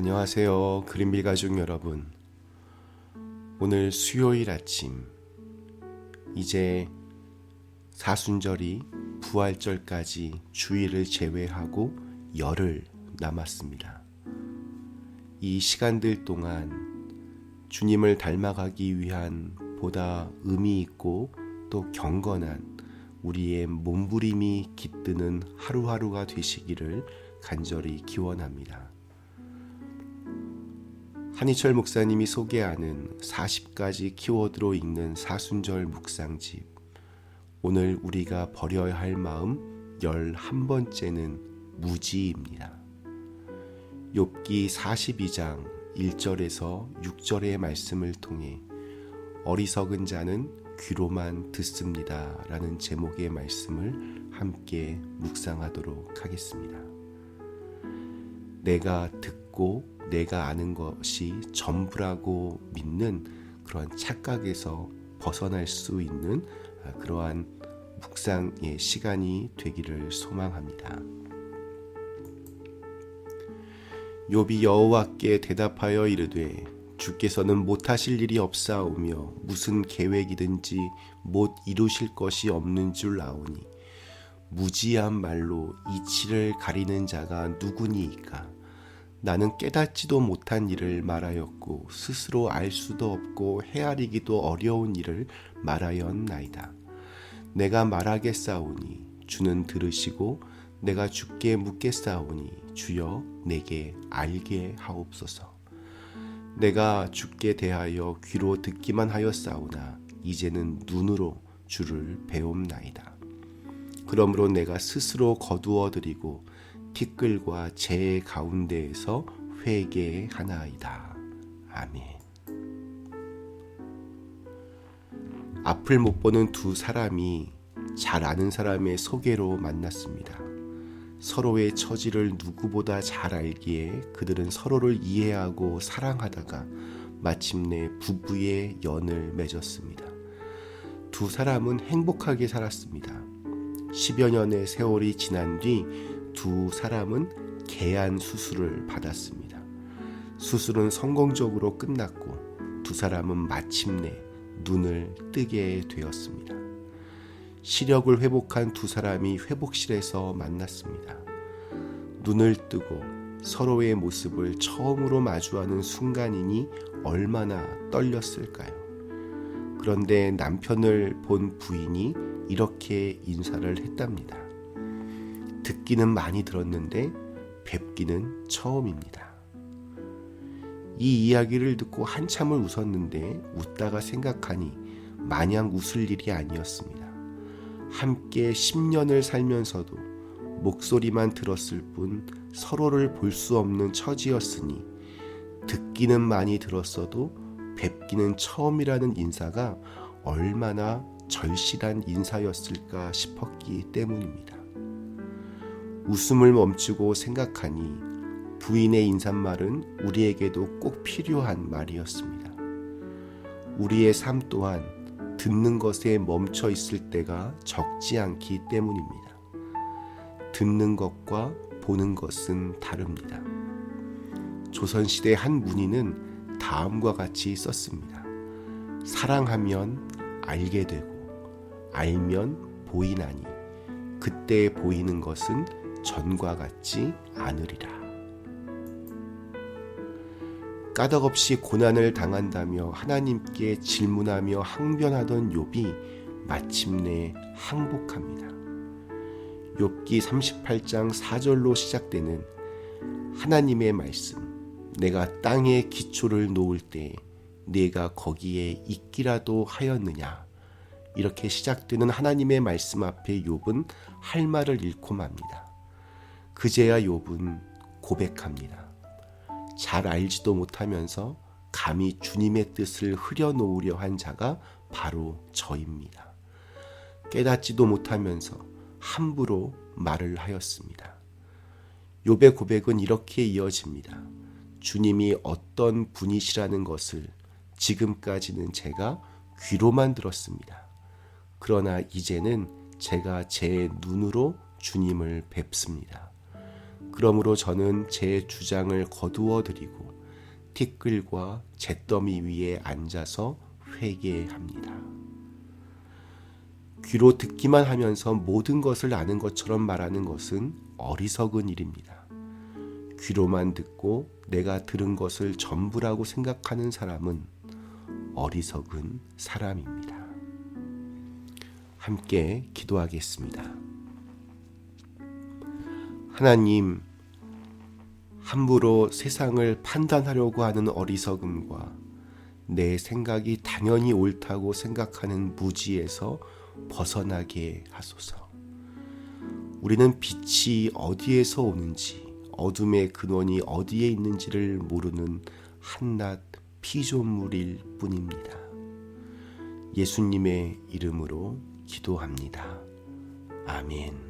안녕하세요. 그린빌 가족 여러분. 오늘 수요일 아침, 이제 사순절이 부활절까지 주일을 제외하고 열흘 남았습니다. 이 시간들 동안 주님을 닮아가기 위한 보다 의미 있고 또 경건한 우리의 몸부림이 깃드는 하루하루가 되시기를 간절히 기원합니다. 한희철 목사님이 소개하는 40가지 키워드로 읽는 사순절 묵상집. 오늘 우리가 버려야 할 마음 11번째는 무지입니다. 욥기 42장 1절에서 6절의 말씀을 통해 어리석은 자는 귀로만 듣습니다. 라는 제목의 말씀을 함께 묵상하도록 하겠습니다. 내가 듣고 내가 아는 것이 전부라고 믿는 그런 착각에서 벗어날 수 있는 아, 그러한 묵상의 시간이 되기를 소망합니다. 욥이 여호와께 대답하여 이르되 주께서는 못하실 일이 없사오며 무슨 계획이든지 못 이루실 것이 없는 줄 아오니 무지한 말로 이치를 가리는 자가 누구니이까 나는 깨닫지도 못한 일을 말하였고 스스로 알 수도 없고 헤아리기도 어려운 일을 말하였나이다. 내가 말하겠사오니 주는 들으시고 내가 주께 묻겠사오니 주여 내게 알게 하옵소서. 내가 주께 대하여 귀로 듣기만 하였사오나 이제는 눈으로 주를 배움나이다. 그러므로 내가 스스로 거두어 드리고 티끌과 재 가운데에서 회개하나이다. 아멘. 앞을 못 보는 두 사람이 잘 아는 사람의 소개로 만났습니다. 서로의 처지를 누구보다 잘 알기에 그들은 서로를 이해하고 사랑하다가 마침내 부부의 연을 맺었습니다. 두 사람은 행복하게 살았습니다. 10여 년의 세월이 지난 뒤 두 사람은 개안 수술을 받았습니다. 수술은 성공적으로 끝났고 두 사람은 마침내 눈을 뜨게 되었습니다. 시력을 회복한 두 사람이 회복실에서 만났습니다. 눈을 뜨고 서로의 모습을 처음으로 마주하는 순간이니 얼마나 떨렸을까요? 그런데 남편을 본 부인이 이렇게 인사를 했답니다. 듣기는 많이 들었는데 뵙기는 처음입니다. 이 이야기를 듣고 한참을 웃었는데 웃다가 생각하니 마냥 웃을 일이 아니었습니다. 함께 10년을 살면서도 목소리만 들었을 뿐 서로를 볼 수 없는 처지였으니 듣기는 많이 들었어도 뵙기는 처음이라는 인사가 얼마나 절실한 인사였을까 싶었기 때문입니다. 웃음을 멈추고 생각하니 부인의 인사말은 우리에게도 꼭 필요한 말이었습니다. 우리의 삶 또한 듣는 것에 멈춰 있을 때가 적지 않기 때문입니다. 듣는 것과 보는 것은 다릅니다. 조선시대 한 문인은 다음과 같이 썼습니다. 사랑하면 알게 되고, 알면 보이나니, 그때 보이는 것은 전과 같지 않으리라. 까덕없이 고난을 당한다며 하나님께 질문하며 항변하던 욥이 마침내 항복합니다. 욥기 38장 4절로 시작되는 하나님의 말씀 내가 땅에 기초를 놓을 때 내가 거기에 있기라도 하였느냐 이렇게 시작되는 하나님의 말씀 앞에 욥은 할 말을 잃고 맙니다. 그제야 욥은 고백합니다. 잘 알지도 못하면서 감히 주님의 뜻을 흐려놓으려 한 자가 바로 저입니다. 깨닫지도 못하면서 함부로 말을 하였습니다. 욥의 고백은 이렇게 이어집니다. 주님이 어떤 분이시라는 것을 지금까지는 제가 귀로만 들었습니다. 그러나 이제는 제가 제 눈으로 주님을 뵙습니다. 그러므로 저는 제 주장을 거두어 드리고 티끌과 잿더미 위에 앉아서 회개합니다. 귀로 듣기만 하면서 모든 것을 아는 것처럼 말하는 것은 어리석은 일입니다. 귀로만 듣고 내가 들은 것을 전부라고 생각하는 사람은 어리석은 사람입니다. 함께 기도하겠습니다. 하나님, 함부로 세상을 판단하려고 하는 어리석음과 내 생각이 당연히 옳다고 생각하는 무지에서 벗어나게 하소서. 우리는 빛이 어디에서 오는지, 어둠의 근원이 어디에 있는지를 모르는 한낱 피조물일 뿐입니다. 예수님의 이름으로 기도합니다. 아멘.